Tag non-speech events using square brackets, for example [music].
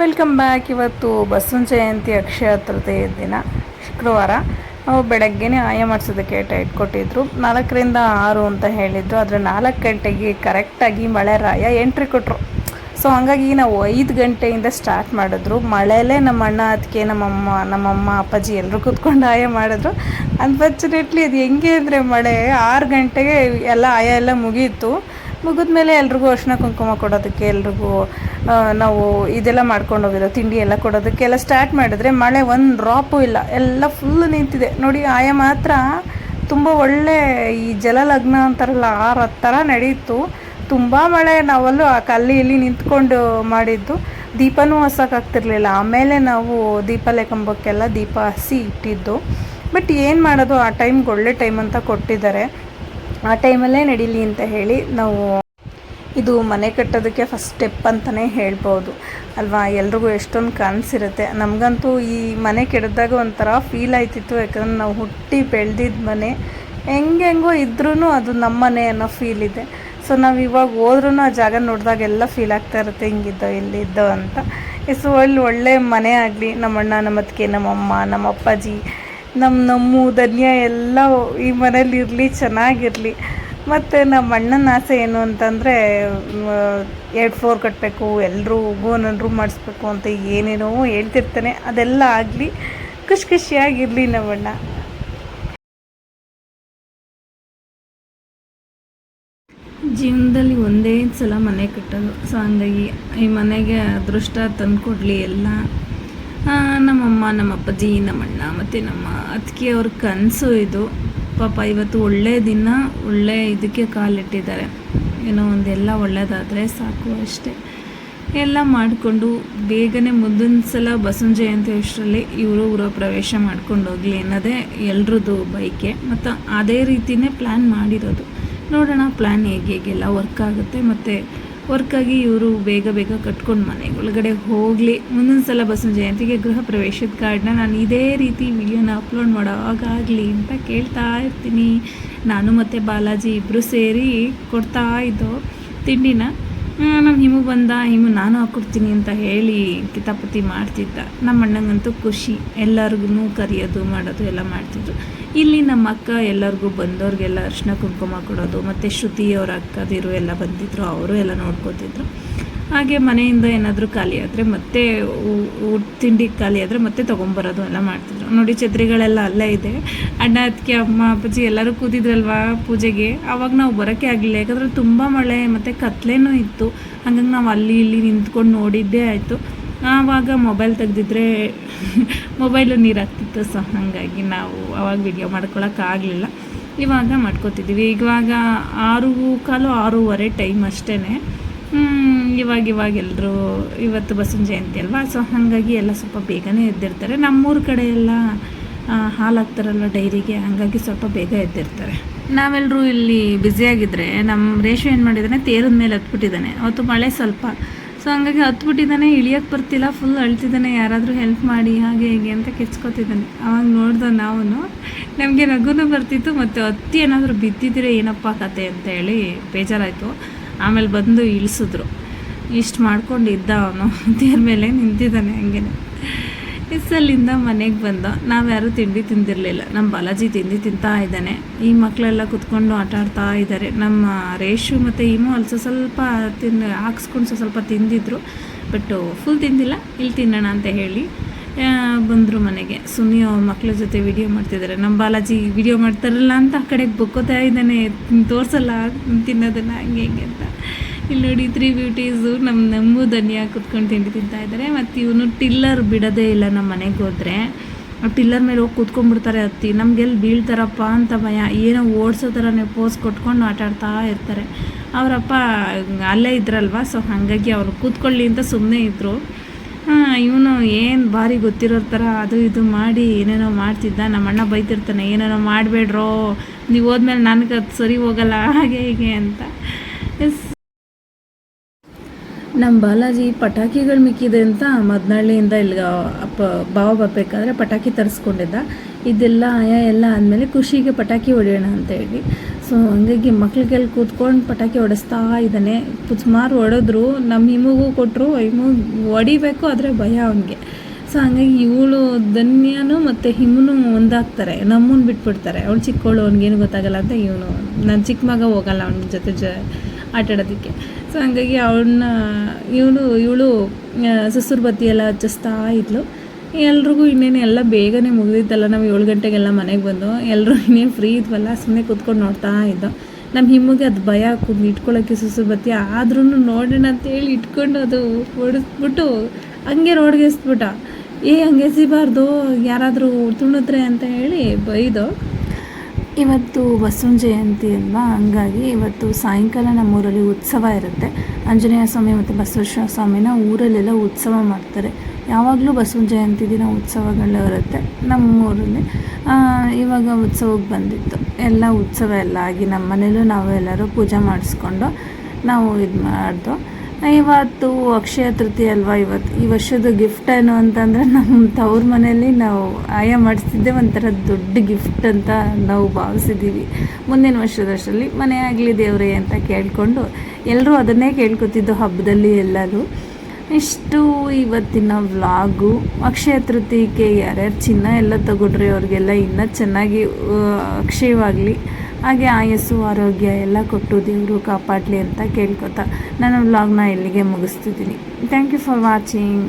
Welcome back. ಇವತ್ತು ಬಸವನ ಜಯಂತಿ ಅಕ್ಷಯ ತೃತೀಯ ದಿನ. ಶುಕ್ರವಾರ. ನಾವು ಬೆಳಗ್ಗೆನೇ ಆಯ ಮಾಡಿಸೋದಕ್ಕೆ ಟೈಟ್ ಕೊಟ್ಟಿದ್ರು ನಾಲ್ಕರಿಂದ ಆರು ಅಂತ ಹೇಳಿದ್ರು. ಆದರೆ ನಾಲ್ಕು ಗಂಟೆಗೆ ಕರೆಕ್ಟಾಗಿ ಮಳೆ ರಾಯ ಎಂಟ್ರಿ ಕೊಟ್ಟರು ಸೊ ಹಾಗಾಗಿ ನಾವು ಐದು ಗಂಟೆಯಿಂದ ಸ್ಟಾರ್ಟ್ ಮಾಡಿದ್ರು. ಮಳೆಯಲ್ಲೇ ನಮ್ಮ ಅಣ್ಣ ಅದಕ್ಕೆ ನಮ್ಮಮ್ಮ ನಮ್ಮಮ್ಮ ಅಪ್ಪಾಜಿ ಎಲ್ಲರೂ ಕೂತ್ಕೊಂಡು ಆಯ ಮಾಡಿದ್ರು. ಅನ್ಫಾರ್ಚುನೇಟ್ಲಿ ಅದು ಹೆಂಗೆ ಅಂದರೆ ಮಳೆ ಆರು ಗಂಟೆಗೆ ಎಲ್ಲ ಆಯ ಎಲ್ಲ ಮುಗೀತು. ಮುಗಿದ್ಮೇಲೆ ಎಲ್ರಿಗೂ ಅರ್ಶಿನ ಕುಂಕುಮ ಕೊಡೋದಕ್ಕೆ ಎಲ್ರಿಗೂ ನಾವು ಇದೆಲ್ಲ ಮಾಡ್ಕೊಂಡು ಹೋಗಿರೋ ತಿಂಡಿ ಎಲ್ಲ ಕೊಡೋದಕ್ಕೆ ಎಲ್ಲ ಸ್ಟಾರ್ಟ್ ಮಾಡಿದ್ರೆ ಮಳೆ ಒಂದು ಡ್ರಾಪು ಇಲ್ಲ. ಎಲ್ಲ ಫುಲ್ ನಿಂತಿದೆ. ನೋಡಿ, ಆಯ ಮಾತ್ರ ತುಂಬ ಒಳ್ಳೆ ಈ ಜಲಲಗ್ನ ಅಂತಾರಲ್ಲ, ಆ ಥರ ನಡೀತು. ತುಂಬ ಮಳೆ ನಾವಲ್ಲೂ ಆ ಕಲ್ಲಿ ಇಲ್ಲಿ ನಿಂತ್ಕೊಂಡು ಮಾಡಿದ್ದು. ದೀಪನೂ ಹಸೋಕ್ಕಾಗ್ತಿರ್ಲಿಲ್ಲ ಆಮೇಲೆ ನಾವು ದೀಪ ಲೆಕ್ಕಂಬಕ್ಕೆಲ್ಲ ದೀಪ ಹಸಿ ಇಟ್ಟಿದ್ದು. ಬಟ್ ಏನು ಮಾಡೋದು? ಆ ಟೈಮ್ಗೆ ಒಳ್ಳೆ ಟೈಮ್ ಅಂತ ಕೊಟ್ಟಿದ್ದಾರೆ. ಆ ಟೈಮಲ್ಲೇ ನಡೀಲಿ ಅಂತ ಹೇಳಿ ನಾವು ಇದು ಮನೆ ಕಟ್ಟೋದಕ್ಕೆ ಫಸ್ಟ್ ಸ್ಟೆಪ್ ಅಂತಲೇ ಹೇಳ್ಬೋದು. ಅಲ್ವಾ? ಎಲ್ರಿಗೂ ಎಷ್ಟೊಂದು ಕನಸಿರುತ್ತೆ ನಮಗಂತೂ ಈ ಮನೆ ಕೆಡದಾಗ ಒಂಥರ ಫೀಲ್ ಆಯ್ತಿತ್ತು. ಯಾಕಂದ್ರೆ ನಾವು ಹುಟ್ಟಿ ಬೆಳೆದಿದ್ದ ಮನೆ. ಹೆಂಗೆ ಹೆಂಗೋ ಇದ್ರೂ ಅದು ನಮ್ಮ ಮನೆ ಅನ್ನೋ ಫೀಲ್ ಇದೆ. ಸೊ ನಾವು ಇವಾಗ ಹೋದ್ರೂ ಆ ಜಾಗ ನೋಡಿದಾಗ ಎಲ್ಲ ಫೀಲ್ ಆಗ್ತಾ ಇರುತ್ತೆ. ಹಿಂಗಿದ್ದೋ, ಇಲ್ಲಿದ್ದೋ ಅಂತ. ಸೊ ಅಲ್ಲಿ ಒಳ್ಳೆ ಮನೆ ಆಗಲಿ. ನಮ್ಮಣ್ಣ ನಮ್ಮ ಅತ್ತಿಗೆ ನಮ್ಮಮ್ಮ ನಮ್ಮ ಅಪ್ಪಾಜಿ ನಮ್ಮ ನಮ್ಮ ಧನ್ಯ ಎಲ್ಲ ಈ ಮನೇಲಿ ಇರಲಿ, ಚೆನ್ನಾಗಿರಲಿ. ಮತ್ತು ನಮ್ಮ ಅಣ್ಣನ ಆಸೆ ಏನು ಅಂತಂದರೆ ಎರಡು ಫ್ಲೋರ್ ಕಟ್ಟಬೇಕು ಎಲ್ಲರೂ ರೂಮ್ ಮಾಡಿಸ್ಬೇಕು ಅಂತ ಏನೇನೋ ಹೇಳ್ತಿರ್ತಾನೆ. ಅದೆಲ್ಲ ಆಗಲಿ, ಖುಷಿ ಖುಷಿಯಾಗಿರಲಿ ನಮ್ಮಣ್ಣ ಜೀವನದಲ್ಲಿ ಒಂದೇ ಸಲ ಮನೆ ಕಟ್ಟೋದು. ಸೊ, ಹಂಗಾಗಿ ಈ ಮನೆಗೆ ಅದೃಷ್ಟ ತಂದುಕೊಡ್ಲಿ ಎಲ್ಲ. ನಮ್ಮಮ್ಮ ನಮ್ಮ ಅಪ್ಪಾಜಿ ನಮ್ಮಣ್ಣ, ಮತ್ತು ನಮ್ಮ ಅತ್ತಿಗೆ ಅವ್ರ ಕನಸು ಇದು. ಪಾಪ ಇವತ್ತು ಒಳ್ಳೆ ದಿನ, ಒಳ್ಳೆ ಇದಕ್ಕೆ ಕಾಲಿಟ್ಟಿದ್ದಾರೆ. ಏನೋ ಒಂದೆಲ್ಲ ಒಳ್ಳೆಯದಾದರೆ ಸಾಕು ಅಷ್ಟೇ. ಎಲ್ಲ ಮಾಡಿಕೊಂಡು ಬೇಗನೆ ಮುಂದಿನ ಸಲ ಬಸವನ ಜಯಂತಿ ಅಷ್ಟರಲ್ಲಿ ಇವರು ಗೃಹ ಪ್ರವೇಶ ಮಾಡ್ಕೊಂಡು ಹೋಗಲಿ ಅನ್ನೋದೇ ಎಲ್ರದ್ದು ಬೈಕೆ ಮತ್ತು ಅದೇ ರೀತಿಯೇ ಪ್ಲ್ಯಾನ್ ಮಾಡಿರೋದು. ನೋಡೋಣ ಪ್ಲ್ಯಾನ್ ಹೇಗೆ ಹೇಗೆಲ್ಲ ವರ್ಕ್ ಆಗುತ್ತೆ. ಮತ್ತು ವರ್ಕಾಗಿ ಇವರು ಬೇಗ ಬೇಗ ಕಟ್ಕೊಂಡು ಮನೆ ಒಳಗಡೆ ಹೋಗಲಿ. ಮುಂದಿನ ಸಲ ಬಸವನ ಜಯಂತಿಗೆ ಗೃಹ ಪ್ರವೇಶದ ಕಾರ್ಡ್ನ ನಾನು ಇದೇ ರೀತಿ ವಿಡಿಯೋನ ಅಪ್ಲೋಡ್ ಮಾಡೋವಾಗಲಿ ಅಂತ ಕೇಳ್ತಾ ಇರ್ತೀನಿ. ನಾನು ಮತ್ತು ಬಾಲಾಜಿ ಇಬ್ಬರು ಸೇರಿ ಕೊಡ್ತಾ ಇದ್ದೋ ತಿಂಡಿನ ನಮ್ಮ ಹಿಮು ಬಂದ, ಹಿಮು ನಾನು ಹಾಕ್ಕೊಡ್ತೀನಿ ಅಂತ ಹೇಳಿ ಕಿತಾಪತಿ ಮಾಡ್ತಿದ್ದ. ನಮ್ಮ ಅಣ್ಣಂಗಂತೂ ಖುಷಿ. ಎಲ್ಲರಿಗೂ ಕರೆಯೋದು, ಮಾಡೋದು ಎಲ್ಲ ಮಾಡ್ತಿದ್ರು. ಇಲ್ಲಿ ನಮ್ಮ ಅಕ್ಕ ಎಲ್ಲರಿಗೂ ಬಂದವ್ರಿಗೆಲ್ಲ ಅರ್ಶಿನ ಕುಂಕುಮ ಕೊಡೋದು, ಮತ್ತು ಶ್ರುತಿ ಅವ್ರ ಅಕ್ಕದಿರು ಎಲ್ಲ ಬಂದಿದ್ರು, ಅವರು ಎಲ್ಲ ನೋಡ್ಕೋತಿದ್ರು. ಹಾಗೆ ಮನೆಯಿಂದ ಏನಾದರೂ ಖಾಲಿ ಆದರೆ ಮತ್ತೆ ಊಟ ತಿಂಡಿ ಖಾಲಿ ಆದರೆ ಮತ್ತೆ ತೊಗೊಂಬರೋದು ಎಲ್ಲ ಮಾಡ್ತಿದ್ರು. ನೋಡಿ ಛತ್ರಿಗಳೆಲ್ಲ ಅಲ್ಲೇ ಇದೆ. ಅಣ್ಣ ಅದಕ್ಕೆ ಅಮ್ಮ, ಅಪ್ಪಾಜಿ ಎಲ್ಲರೂ ಕೂತಿದ್ರಲ್ವಾ ಪೂಜೆಗೆ? ಆವಾಗ ನಾವು ಬರೋಕ್ಕೆ ಆಗಲಿಲ್ಲ. ಯಾಕಂದರೆ ತುಂಬ ಮಳೆ, ಮತ್ತು ಕತ್ಲೇನೂ ಇತ್ತು. ಹಂಗಾಗಿ ನಾವು ಅಲ್ಲಿ ಇಲ್ಲಿ ನಿಂತ್ಕೊಂಡು ನೋಡಿದ್ದೇ ಆಯಿತು. ಆವಾಗ ಮೊಬೈಲ್ ತೆಗೆದಿದ್ರೆ ಮೊಬೈಲು [laughs] ನೀರಾಗ್ತಿತ್ತು ಸೊ. ಹಾಗಾಗಿ ನಾವು ಅವಾಗ ವಿಡಿಯೋ ಮಾಡ್ಕೊಳಕ್ಕಾಗಲಿಲ್ಲ ಇವಾಗ ಮಾಡ್ಕೋತಿದ್ದೀವಿ ಇವಾಗ ಆರು ಕಾಲು ಆರೂವರೆ ಟೈಮ್ ಅಷ್ಟೇ ಇವಾಗ ಇವಾಗ ಎಲ್ಲರೂ ಇವತ್ತು ಬಸವನ ಜಯಂತಿ ಅಲ್ವಾ? ಸೊ ಹಾಗಾಗಿ ಎಲ್ಲ ಸ್ವಲ್ಪ ಬೇಗನೆ ಎದ್ದಿರ್ತಾರೆ. ನಮ್ಮೂರ ಕಡೆ ಎಲ್ಲ ಹಾಲು ಹಾಕ್ತಾರಲ್ಲ ಡೈರಿಗೆ? ಹಾಗಾಗಿ ಸ್ವಲ್ಪ ಬೇಗ ಎದ್ದಿರ್ತಾರೆ. ನಾವೆಲ್ಲರೂ ಇಲ್ಲಿ ಬ್ಯುಸಿಯಾಗಿದ್ದರೆ ನಮ್ಮ ರೇಷು ಏನು ಮಾಡಿದ್ದಾನೆ ತೇರದ ಮೇಲೆ ಹತ್ಬಿಟ್ಟಿದ್ದಾನೆ ಅವತ್ತು ಮಳೆ ಸ್ವಲ್ಪ. ಸೊ ಹಂಗಾಗಿ ಹತ್ಬಿಟ್ಟಿದ್ದಾನೆ ಇಳಿಯೋಕ್ಕೆ ಬರ್ತಿಲ್ಲ ಫುಲ್ ಅಳ್ತಿದ್ದಾನೆ ಯಾರಾದರೂ ಹೆಲ್ಪ್ ಮಾಡಿ, ಹಾಗೆ ಹೀಗೆ ಅಂತ ಕೆಚ್ಕೋತಿದ್ದಾನೆ ಅವಾಗ ನೋಡ್ದೆ ನಾವು ನಮಗೆ ನಗುನು ಬರ್ತಿತ್ತು ಮತ್ತು ಹತ್ತಿ ಏನಾದರೂ ಬಿದ್ದಿದ್ರೆ ಏನಪ್ಪ ಕತೆ ಅಂತ ಹೇಳಿ ಬೇಜಾರಾಯಿತು. ಆಮೇಲೆ ಬಂದು ಇಳಿಸಿದ್ರು. ಇಷ್ಟು ಮಾಡ್ಕೊಂಡು ಇದ್ದ ಅವನು. ದೇವ್ರ ಮೇಲೆ ನಿಂತಿದ್ದಾನೆ ಹಂಗೇನೆ. ಇಸ್ಸಲ್ಲಿಂದ ಮನೆಗೆ ಬಂದ. ನಾವ್ಯಾರೂ ತಿಂಡಿ ತಿಂದಿರಲಿಲ್ಲ. ನಮ್ಮ ಬಾಲಾಜಿ ತಿಂಡಿ ತಿಂತಾ ಇದ್ದಾನೆ. ಈ ಮಕ್ಕಳೆಲ್ಲ ಕುತ್ಕೊಂಡು ಆಟ ಆಡ್ತಾ ಇದ್ದಾರೆ ನಮ್ಮ ರೇಷು ಮತ್ತು ಇಮು ಅಲ್ಲಿ ಸ್ವಲ್ಪ ತಿಂದು, ಹಾಕ್ಸ್ಕೊಂಡು ಸ್ವಲ್ಪ ತಿಂದಿದ್ರು. ಬಟ್ ಫುಲ್ ತಿಂದಿಲ್ಲ. ಇಲ್ಲಿ ತಿನ್ನೋಣ ಅಂತ ಹೇಳಿ ಬಂದರು ಮನೆಗೆ. ಸುನಿ ಅವ್ರ ಮಕ್ಕಳ ಜೊತೆ ವಿಡಿಯೋ ಮಾಡ್ತಿದ್ದಾರೆ ನಮ್ಮ ಬಾಲಾಜಿ ವಿಡಿಯೋ ಮಾಡ್ತಾರಲ್ಲ ಅಂತ ಆ ಕಡೆಗೆ ಬೊಕ್ಕೋತಾ ಇದ್ದಾನೆ. ತೋರಿಸಲ್ಲ ತಿನ್ನೋದನ್ನು, ಹಂಗೆ ಹಿಂಗೆ ಅಂತ. ಇಲ್ಲಿ ನೋಡಿ ತ್ರೀ ಬ್ಯೂಟೀಸು ನಮ್ಮ ನಮ್ಮೂ ಧನಿಯಾ ಕುತ್ಕೊಂಡು ತಿಂಡಿ ತಿಂತಾ ಇದ್ದಾರೆ ಮತ್ತು ಇವನು ಟಿಲ್ಲರ್ ಬಿಡೋದೇ ಇಲ್ಲ ನಮ್ಮ ಮನೆಗೆ ಹೋದರೆ. ಟಿಲ್ಲರ್ ಮೇಲೆ ಹೋಗಿ ಕೂತ್ಕೊಂಡ್ಬಿಡ್ತಾರೆ ಅತ್ತಿ. ನಮಗೆಲ್ಲಿ ಬೀಳ್ತಾರಪ್ಪ ಅಂತ ಭಯ. ಏನೋ ಓಡಿಸೋ ಥರನೇ ಪೋಸ್ ಕೊಟ್ಕೊಂಡು ಆಟಾಡ್ತಾ ಇರ್ತಾರೆ. ಅವರಪ್ಪ ಅಲ್ಲೇ ಇದ್ರಲ್ವ? ಸೊ ಹಾಗಾಗಿ ಅವರು ಕೂತ್ಕೊಳ್ಳಿ ಅಂತ ಸುಮ್ಮನೆ ಇದ್ದರು ಇವನು ಏನು ಭಾರಿ ಗೊತ್ತಿರೋ ಥರ ಅದು ಇದು ಮಾಡಿ ಏನೇನೋ ಮಾಡ್ತಿದ್ದ. ನಮ್ಮ ಅಣ್ಣ ಬೈತಿರ್ತಾನೆ, ಏನೇನೋ ಮಾಡಬೇಡ್ರೋ? ನೀವು ಹೋದ್ಮೇಲೆ ನನಗೆ ಅದು ಸರಿ ಹೋಗಲ್ಲ. ಹಾಗೆ ಹೀಗೆ ಅಂತ. ಎಸ್ ನಮ್ಮ ಬಾಲಾಜಿ ಪಟಾಕಿಗಳು ಮಿಕ್ಕಿದೆ ಅಂತ ಮದ್ನಹಳ್ಳಿಯಿಂದ ಇಲ್ಲಿಗೆ ಅಪ್ಪ, ಬಾವ ಬರಬೇಕಾದ್ರೆ ಪಟಾಕಿ ತರಿಸ್ಕೊಂಡಿದ್ದ. ಇದೆಲ್ಲ ಆಯ ಎಲ್ಲ ಆದಮೇಲೆ ಖುಷಿಗೆ ಪಟಾಕಿ ಹೊಡೆಯೋಣ ಅಂತ ಹೇಳಿ. ಸೊ ಹಂಗಾಗಿ ಮಕ್ಳಿಗೆಲ್ಲ ಕೂತ್ಕೊಂಡು ಪಟಾಕಿ ಹೊಡೆಸ್ತಾ ಇದ್ದಾನೆ. ಸುಮಾರು ಹೊಡೆದ್ರು ನಮ್ಮ ಹಿಮಗೂ ಕೊಟ್ಟರು ಹಿಮ ಹೊಡಿಬೇಕು ಆದರೆ ಭಯ ಅವನಿಗೆ. ಸೊ ಹಂಗಾಗಿ ಇವಳು ಧನ್ಯನೂ ಮತ್ತು ಹಿಮನು ಒಂದಾಗ್ತಾರೆ. ನಮ್ಮನ್ನು ಬಿಟ್ಬಿಡ್ತಾರೆ. ಅವಳು ಚಿಕ್ಕವಳು ಅವ್ನಿಗೇನು ಗೊತ್ತಾಗಲ್ಲ ಅಂತ ಇವನು. ನನ್ನ ಚಿಕ್ಕ ಮಗ ಹೋಗಲ್ಲ, ಅವನ ಜೊತೆ ಜ ಆಟಾಡೋದಕ್ಕೆ. ಸೊ ಹಂಗಾಗಿ ಅವಳನ್ನ, ಇವನು, ಇವಳು ಸುಸುರು ಬತ್ತಿ ಎಲ್ಲ ಹಚ್ಚಿಸ್ತಾ ಇದ್ಲು. ಎಲ್ರಿಗೂ ಇನ್ನೇನು ಎಲ್ಲ ಬೇಗನೆ ಮುಗಿದಿತ್ತಲ್ಲ, ನಾವು ಏಳು ಗಂಟೆಗೆಲ್ಲ ಮನೆಗೆ ಬಂದು. ಎಲ್ಲರೂ ಇನ್ನೇನು ಫ್ರೀ ಇದ್ವಲ್ಲ ಸುಮ್ಮನೆ ಕೂತ್ಕೊಂಡು ನೋಡ್ತಾ ಇದ್ದೋ. ನಮ್ಮ ಹಿಮ್ಮಗೆ ಅದು ಭಯ ಹಾಕೋದು ಇಟ್ಕೊಳ್ಳೋಕ್ಕೆ ಸುಸುರು ಬತ್ತಿ. ಆದ್ರೂ ನೋಡೋಣ ಅಂತೇಳಿ ಇಟ್ಕೊಂಡು ಅದು ಹೊಡಿಸ್ಬಿಟ್ಟು, ಹಂಗೆ ರೋಡ್ಗೆಸ್ಬಿಟ್ಟ ಏ, ಹಂಗೆ ಎಸಿಬಾರ್ದು, ಯಾರಾದರೂ ತುಣಿದ್ರೆ ಅಂತ ಹೇಳಿ ಬೈದು. ಇವತ್ತು ಬಸವನ ಜಯಂತಿ ಅಲ್ವಾ ಹಂಗಾಗಿ ಇವತ್ತು ಸಾಯಂಕಾಲ ನಮ್ಮೂರಲ್ಲಿ ಉತ್ಸವ ಇರುತ್ತೆ. ಆಂಜನೇಯ ಸ್ವಾಮಿ ಮತ್ತು ಬಸವೇಶ್ವರ ಸ್ವಾಮಿನ ಊರಲ್ಲೆಲ್ಲ ಉತ್ಸವ ಮಾಡ್ತಾರೆ. ಯಾವಾಗಲೂ ಬಸವನ ಜಯಂತಿ ದಿನ ಉತ್ಸವಗಳು ಇರುತ್ತೆ ನಮ್ಮೂರಲ್ಲಿ. ಇವಾಗ ಉತ್ಸವಕ್ಕೆ ಬಂದಿತ್ತು. ಎಲ್ಲ ಉತ್ಸವ ಎಲ್ಲ ಆಗಿ ನಮ್ಮ ಮನೇಲೂ ನಾವು ಎಲ್ಲರೂ ಪೂಜೆ ಮಾಡಿಸ್ಕೊಂಡು ನಾವು ಇದು ಮಾಡ್ದು ಇವತ್ತು ಅಕ್ಷಯ ತೃತೀಯ ಅಲ್ವಾ ಇವತ್ತು? ಈ ವರ್ಷದ ಗಿಫ್ಟ್ ಏನು ಅಂತಂದರೆ ನಮ್ಮ ತವ್ರ ಮನೆಯಲ್ಲಿ ನಾವು ಆಯ ಮಾಡಿಸ್ತಿದ್ದೆ ಒಂಥರ ದೊಡ್ಡ ಗಿಫ್ಟ್ ಅಂತ ನಾವು ಭಾವಿಸಿದ್ದೀವಿ. ಮುಂದಿನ ವರ್ಷದಷ್ಟರಲ್ಲಿ ಮನೆ ಆಗಲಿ ದೇವರೇ ಅಂತ ಕೇಳಿಕೊಂಡು ಎಲ್ಲರೂ ಅದನ್ನೇ ಕೇಳ್ಕೊತಿದ್ದು ಹಬ್ಬದಲ್ಲಿ ಎಲ್ಲರೂ. ಇಷ್ಟು ಇವತ್ತಿನ ವ್ಲಾಗು, ಅಕ್ಷಯ ತೃತೀಯಕ್ಕೆ ಯಾರ್ಯಾರು ಚಿನ್ನ ಎಲ್ಲ ತಗೊಂಡ್ರೆ ಅವ್ರಿಗೆಲ್ಲ ಇನ್ನೂ ಚೆನ್ನಾಗಿ ಅಕ್ಷಯವಾಗಲಿ. ಹಾಗೆ ಆಯಸ್ಸು ಆರೋಗ್ಯ ಎಲ್ಲ ಕೊಟ್ಟು ದೇವರು ಕಾಪಾಡಲಿ ಅಂತ ಕೇಳ್ಕೊತಾ ನಾನು ವ್ಲಾಗ್ನ ಇಲ್ಲಿಗೆ ಮುಗಿಸ್ತಿದ್ದೀನಿ. Thank you for watching